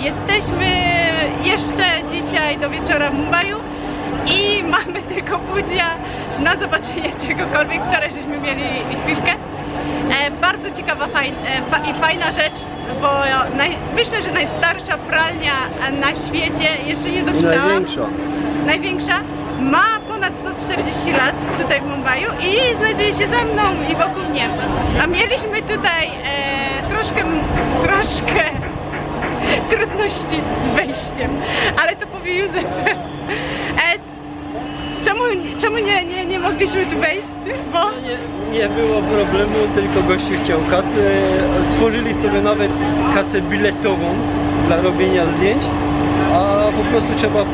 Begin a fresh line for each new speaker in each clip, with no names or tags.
Jesteśmy jeszcze dzisiaj do wieczora w Mumbaiu i mamy tego pół dnia na zobaczenie czegokolwiek. Wczoraj żeśmy mieli chwilkę. E, bardzo ciekawa fajn, e, fa, i fajna rzecz, bo naj, myślę, że najstarsza pralnia na świecie, jeszcze nie
I
doczytałam
największa.
największa, ma ponad 140 lat tutaj w Mumbaiu i znajduje się za mną i wokół mnie. A mieliśmy tutaj e, troszkę, troszkę trudności z wejściem, ale to powie Józef. E, czemu czemu nie, nie, nie mogliśmy tu wejść? Bo
Nie, nie było problemu, tylko gościu chciał kasę. Stworzyli sobie nawet kasę biletową dla robienia zdjęć, po prostu trzeba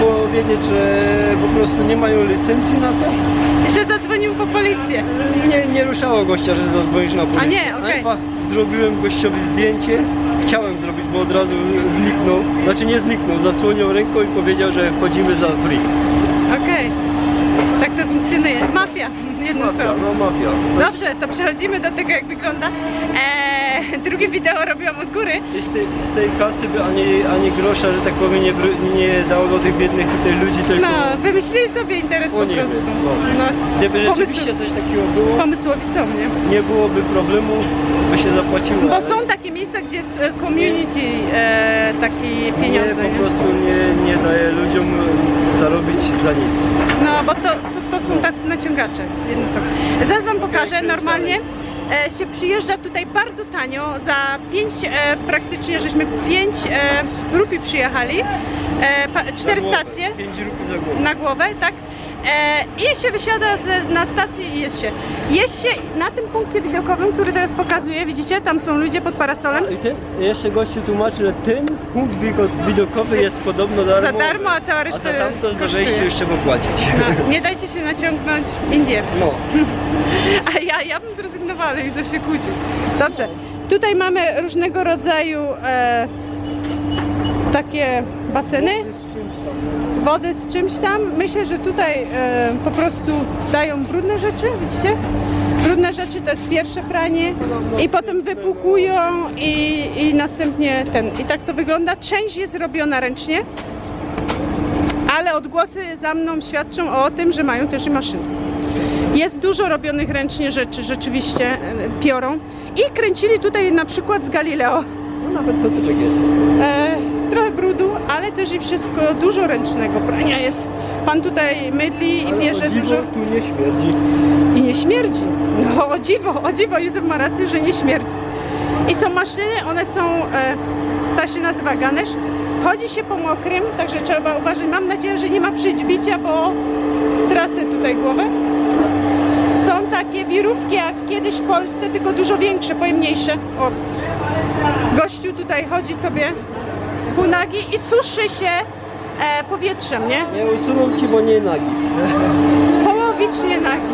powiedzieć, że po prostu nie mają licencji na to.
że zadzwonił po policję.
Nie, nie ruszało gościa, że zadzwonisz na policję.
nie, okej.
Najpierw zrobiłem gościowi zdjęcie, chciałem zrobić, bo od razu zniknął, znaczy nie zniknął, zasłonił ręką i powiedział, że wchodzimy za free.
Okej. Tak to funkcjonuje. Mafia, jedno
Mafia,
słowo.
no mafia.
Dobrze, to przechodzimy do tego, jak wygląda. Eee, drugie wideo robiłam od góry.
I z tej, z tej kasy by ani, ani grosza, że tak powiem, nie, nie dało do tych biednych tutaj ludzi, tylko
No, wymyślili sobie interes po prostu.
No.
No,
Gdyby rzeczywiście coś takiego było,
pomysłowi są, nie?
nie byłoby problemu, by się zapłaciło.
Bo
ale
są takie miejsca, gdzie jest e, community e, takie pieniądze,
Nie, po prostu nie, nie daje ludziom zarobić za nic.
No, bo to, to, to są tacy naciągacze, jednym słowem. Zaraz wam pokażę,
kręć
normalnie e, się przyjeżdża tutaj bardzo tanio, za 5, e, praktycznie żeśmy 5 e, rupi przyjechali, e, pa,
Za
cztery
głowę.
stacje.
Pięć rupi za głowę.
na głowę, tak? E, I się wysiada z, na stację i jest się. Jest się na tym punkcie widokowym, który teraz pokazuję, widzicie, tam są ludzie pod parasolem.
I ten, jeszcze gościu tłumaczy, że ten punkt wido- widokowy jest podobno
Za
darmo.
a cała
A
reszta
za tamto za
kosztuje.
wejście już trzeba płacić.
No, nie dajcie się naciągnąć w Indię.
No.
A ja, ja bym zrezygnowała, ale Józef się kłócił. Dobrze, tutaj mamy różnego rodzaju e, takie baseny. Wodę z czymś tam. Myślę, że tutaj e, po prostu dają brudne rzeczy, widzicie? Brudne rzeczy to jest pierwsze pranie i potem wypłukują i, i następnie ten. I tak to wygląda. Część jest robiona ręcznie, ale odgłosy za mną świadczą o tym, że mają też i maszyny. Jest dużo robionych ręcznie rzeczy, rzeczywiście e, piorą. I kręcili tutaj na przykład z Galileo.
no nawet to tyczek jest.
E, trochę brudu, ale też i wszystko dużo ręcznego prania jest. Pan tutaj mydli i bierze dużo
tu nie śmierdzi.
i nie śmierdzi. No o dziwo, o dziwo, Józef ma rację, że nie śmierdzi. I są maszyny, one są, e, ta się nazywa ganesz. Chodzi się po mokrym, także trzeba uważać. Mam nadzieję, że nie ma przyćbicia, bo stracę tutaj głowę. Są takie wirówki jak kiedyś w Polsce, tylko dużo większe, pojemniejsze. Ops. Gościu tutaj chodzi sobie pół nagi i suszy się e, powietrzem, nie?
Nie usuną ci, bo nie nagi.
Połowicznie nagi.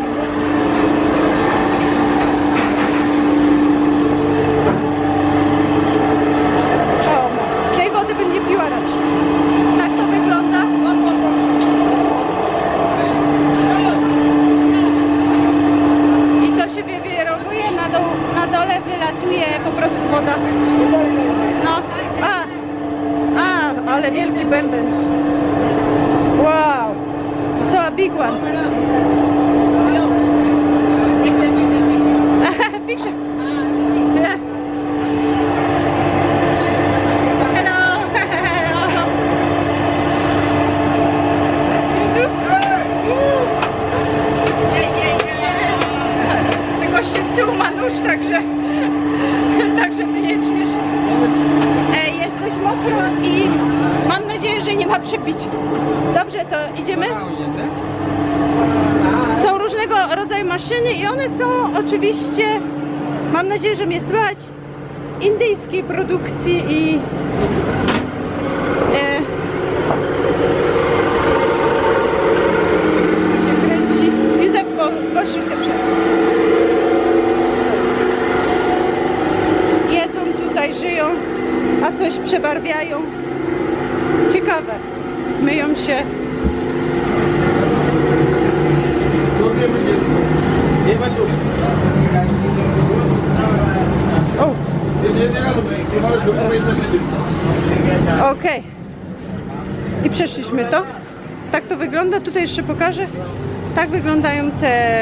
O, tej wody bym nie piła raczej. Tak to wygląda. I to się wywirowuje, na, dół, na dole wylatuje po prostu woda. No, a, a, ale wielki bęben. Wow, one. Picture. Yeah. Hello. Ten goście z tyłu ma nóż, także, także to nie jest śmieszne. E, jest dość mokro i mam nadzieję, że nie ma przebicia. Dobrze, to idziemy? Są różnego rodzaju maszyny i one są oczywiście, mam nadzieję, że mnie słychać, indyjskiej produkcji i przebarwiają. Ciekawe. Myją się. Okej. I przeszliśmy to. Tak to wygląda. Tutaj jeszcze pokażę. Tak wyglądają te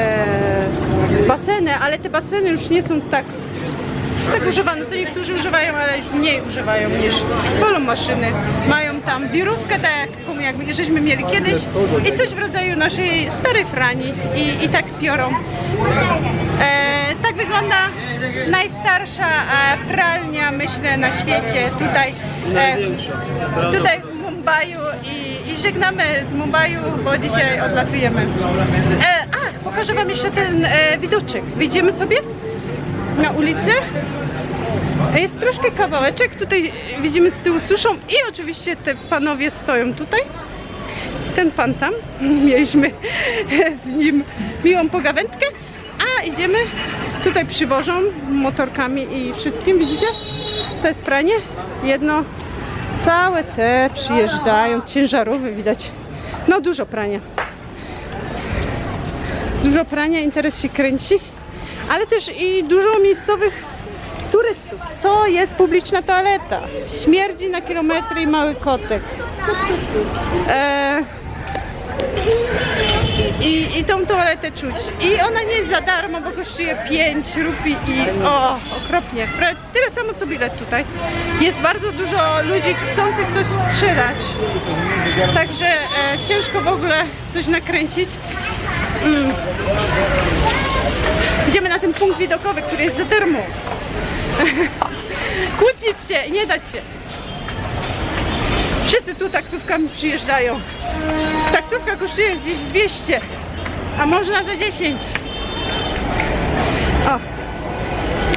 baseny, ale te baseny już nie są tak, tak używane. Co niektórzy używają, ale mniej używają niż wolą maszyny. Mają tam wirówkę, tak jaką jak żeśmy mieli kiedyś i coś w rodzaju naszej starej frani i, i tak piorą. E, tak wygląda najstarsza e, pralnia, myślę, na świecie. Tutaj, e, tutaj w Mumbaiu i, i żegnamy z Mumbaiu, bo dzisiaj odlatujemy. E, ach, pokażę Wam jeszcze ten e, widoczek. Wyjdziemy sobie na ulicę. Jest troszkę kawałeczek, tutaj widzimy z tyłu suszą i oczywiście te panowie stoją tutaj. Ten pan tam, mieliśmy z nim miłą pogawędkę, a idziemy, tutaj przywożą motorkami i wszystkim, widzicie? To jest pranie, jedno, całe te przyjeżdżają, ciężarowe widać, no dużo prania. Dużo prania, interes się kręci, ale też i dużo miejscowych. To jest publiczna toaleta. Śmierdzi na kilometry i mały kotek. E, i, I tą toaletę czuć. I ona nie jest za darmo, bo kosztuje 5 rupii i o, okropnie. Tyle samo co bilet tutaj. Jest bardzo dużo ludzi chcących coś sprzedać. Także e, ciężko w ogóle coś nakręcić. Mm. Idziemy na ten punkt widokowy, który jest za darmo. Kłócić się, nie dać się. Wszyscy tu taksówkami przyjeżdżają. Taksówka kosztuje gdzieś z 200, a można za 10. O.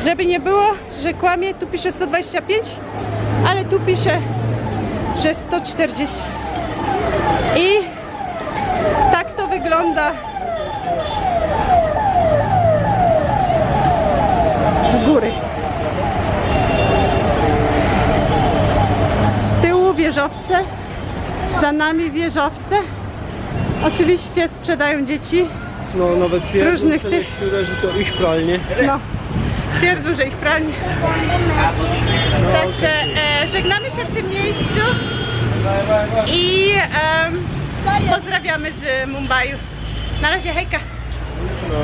Żeby nie było, że kłamie, tu pisze 125, ale tu pisze, że 140. I tak to wygląda z góry. Z tyłu wieżowce, za nami wieżowce. Oczywiście sprzedają dzieci.
No nawet
Różnych tych-
że to ich pralnie.
No, twierdzą, że ich pralnie. Także e, żegnamy się w tym miejscu i em, pozdrawiamy z Mumbai. Na razie, hejka!
No.